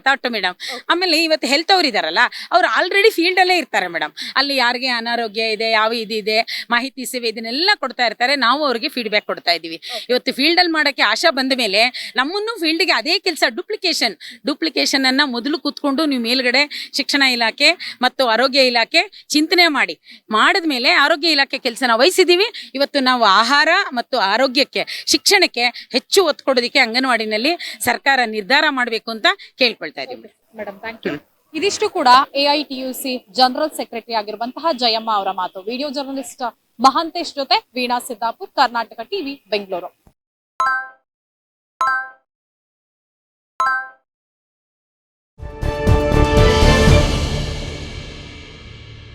ಥಾಟ್ ಮೇಡಮ್ ಆಮೇಲೆ ಇವತ್ತು ಹೆಲ್ತ್ ಅವ್ರು ಇದಾರಲ್ಲ ಅವ್ರು ಆಲ್ರೆಡಿ ಫೀಲ್ಡ್ ಅಲ್ಲೇ ಇರ್ತಾರೆ ಮೇಡಮ್ ಅಲ್ಲಿ ಯಾರಿಗೆ ಅನಾರೋಗ್ಯ ಇದೆ ಯಾವ ಇದಿದೆ ಮಾಹಿತಿ ಸೇವೆ ಇದನ್ನೆಲ್ಲ ಕೊಡ್ತಾ ಇರ್ತಾರೆ ನಾವು ಅವ್ರಿಗೆ ಫೀಡ್ಬ್ಯಾಕ್ ಕೊಡ್ತಾ ಇದೀವಿ ಇವತ್ತು ಫೀಲ್ಡ್ ಅಲ್ಲಿ ಮಾಡಕ್ಕೆ ಆಶಾ ಬಂದ ಮೇಲೆ ನಮ್ಮನ್ನು ಫೀಲ್ಡ್ಗೆ ಅದೇ ಕೆಲಸ ಡುಪ್ಲಿಕೇಶನ್ ಡುಪ್ಲಿಕೇಶನ್ ಅನ್ನ ಮೊದಲು ಕೂತ್ಕೊಂಡು ನೀವು ಮೇಲ್ಗಡೆ ಶಿಕ್ಷಣ ಇಲಾಖೆ ಮತ್ತು ಆರೋಗ್ಯ ಇಲಾಖೆ ಚಿಂತನೆ ಮಾಡಿ. ಮಾಡಿದ ಮೇಲೆ ಆರೋಗ್ಯ ಇಲಾಖೆ ಕೆಲಸನ ವಹಿಸಿದೀವಿ ಇವತ್ತು ನಾವು ಆಹಾರ ಮತ್ತು ಆರೋಗ್ಯಕ್ಕೆ ಶಿಕ್ಷಣಕ್ಕೆ ಹೆಚ್ಚು ಒತ್ತು ಕೊಡೋದಕ್ಕೆ ಅಂಗನವಾಡಿನಲ್ಲಿ ಸರ್ಕಾರ ನಿರ್ಧಾರ ಮಾಡಬೇಕು ಅಂತ ಕೇಳ್ಕೊಳ್ತಾ ಇದೀವಿ ಮೇಡಮ್ ಥ್ಯಾಂಕ್ ಯು ಇದಿಷ್ಟು ಕೂಡ ಎಐಟಿಯುಸಿ ಜನರಲ್ ಸೆಕ್ರೆಟರಿ ಆಗಿರುವಂತಹ ಜಯಮ್ಮ ಅವರ ಮಾತು. ವಿಡಿಯೋ ಜರ್ನಲಿಸ್ಟ್ ಮಹಾಂತೇಶ್ ಜೊತೆ ವೀಣಾ ಸಿದ್ದಾಪುರ್ ಕರ್ನಾಟಕ ಟಿವಿ ಬೆಂಗಳೂರು.